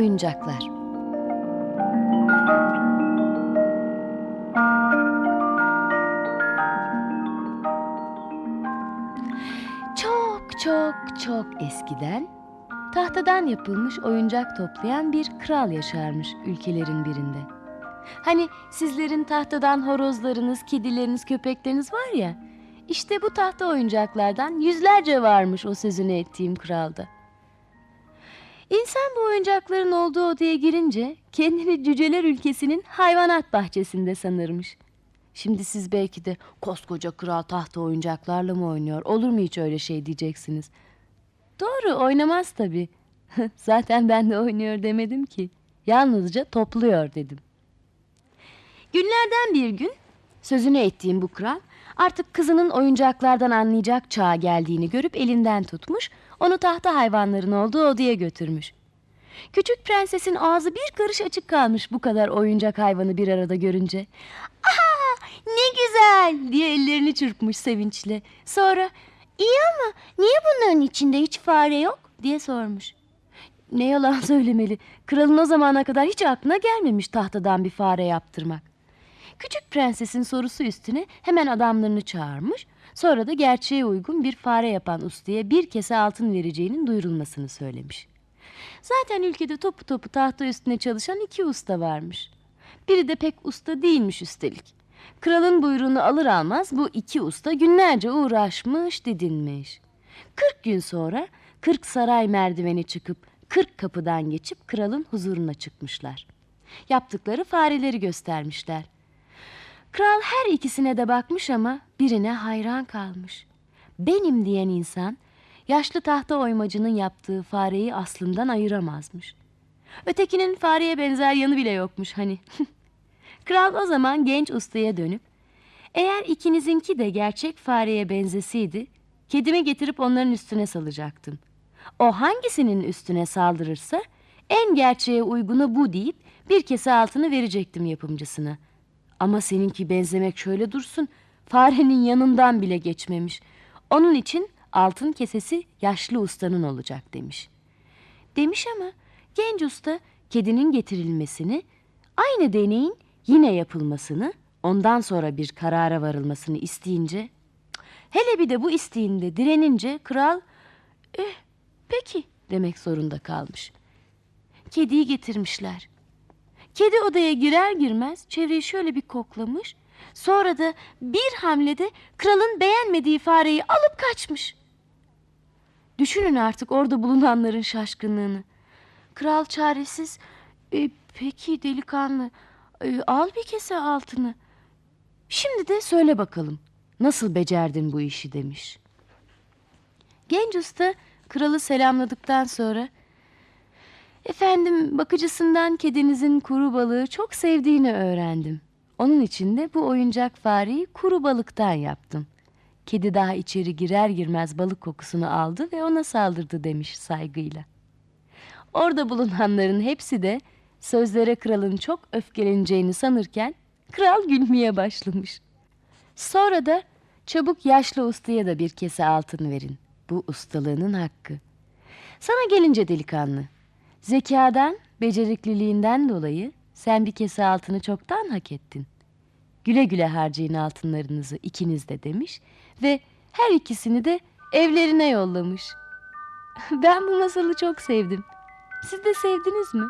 oyuncaklar. Çok çok çok eskiden tahtadan yapılmış oyuncak toplayan bir kral yaşarmış ülkelerin birinde. Hani sizlerin tahtadan horozlarınız, kedileriniz, köpekleriniz var ya. İşte bu tahta oyuncaklardan yüzlerce varmış o sözünü ettiğim kralda. İnsan bu oyuncakların olduğu odaya girince kendini cüceler ülkesinin hayvanat bahçesinde sanırmış. Şimdi siz belki de koskoca kral tahta oyuncaklarla mı oynuyor? Olur mu hiç öyle şey diyeceksiniz. Doğru oynamaz tabii. Zaten ben de oynuyor demedim ki. Yalnızca topluyor dedim. Günlerden bir gün sözünü ettiğim bu kral artık kızının oyuncaklardan anlayacak çağa geldiğini görüp elinden tutmuş, onu tahta hayvanların olduğu odaya götürmüş. Küçük prensesin ağzı bir karış açık kalmış bu kadar oyuncak hayvanı bir arada görünce. Aha ne güzel diye ellerini çırpmış sevinçle. Sonra iyi ama niye bunların içinde hiç fare yok diye sormuş. Ne yalan söylemeli. Kralın o zamana kadar hiç aklına gelmemiş tahtadan bir fare yaptırmak. Küçük prensesin sorusu üstüne hemen adamlarını çağırmış. Sonra da gerçeğe uygun bir fare yapan ustaya bir kese altın vereceğinin duyurulmasını söylemiş. Zaten ülkede topu topu tahta üstüne çalışan iki usta varmış. Biri de pek usta değilmiş üstelik. Kralın buyruğunu alır almaz bu iki usta günlerce uğraşmış didinmiş. Kırk gün sonra kırk saray merdiveni çıkıp kırk kapıdan geçip kralın huzuruna çıkmışlar. Yaptıkları fareleri göstermişler. Kral her ikisine de bakmış ama birine hayran kalmış. Benim diyen insan yaşlı tahta oymacının yaptığı fareyi aslından ayıramazmış. Ötekinin fareye benzer yanı bile yokmuş hani. Kral o zaman genç ustaya dönüp eğer ikinizinki de gerçek fareye benzeseydi kedimi getirip onların üstüne salacaktım. O hangisinin üstüne saldırırsa en gerçeğe uygunu bu deyip bir kese altını verecektim yapımcısına. Ama seninki benzemek şöyle dursun farenin yanından bile geçmemiş. Onun için altın kesesi yaşlı ustanın olacak demiş. Demiş ama genç usta kedinin getirilmesini, aynı deneyin yine yapılmasını, ondan sonra bir karara varılmasını isteyince, hele bir de bu isteğinde direnince kral, eh peki demek zorunda kalmış. Kediyi getirmişler. Kedi odaya girer girmez çevreyi şöyle bir koklamış. Sonra da bir hamlede kralın beğenmediği fareyi alıp kaçmış. Düşünün artık orada bulunanların şaşkınlığını. Kral çaresiz, "E, peki delikanlı, e, al bir kese altını. Şimdi de söyle bakalım, nasıl becerdin bu işi demiş. Genç usta kralı selamladıktan sonra, efendim bakıcısından kedinizin kuru balığı çok sevdiğini öğrendim. Onun için de bu oyuncak fareyi kuru balıktan yaptım. Kedi daha içeri girer girmez balık kokusunu aldı ve ona saldırdı demiş saygıyla. Orada bulunanların hepsi de sözlere kralın çok öfkeleneceğini sanırken kral gülmeye başlamış. Sonra da çabuk yaşlı ustaya da bir kese altın verin. Bu ustalığının hakkı. Sana gelince delikanlı, zekadan, becerikliliğinden dolayı sen bir kese altını çoktan hak ettin. Güle güle harcayın altınlarınızı ikiniz de demiş ve her ikisini de evlerine yollamış. Ben bu masalı çok sevdim. Siz de sevdiniz mi?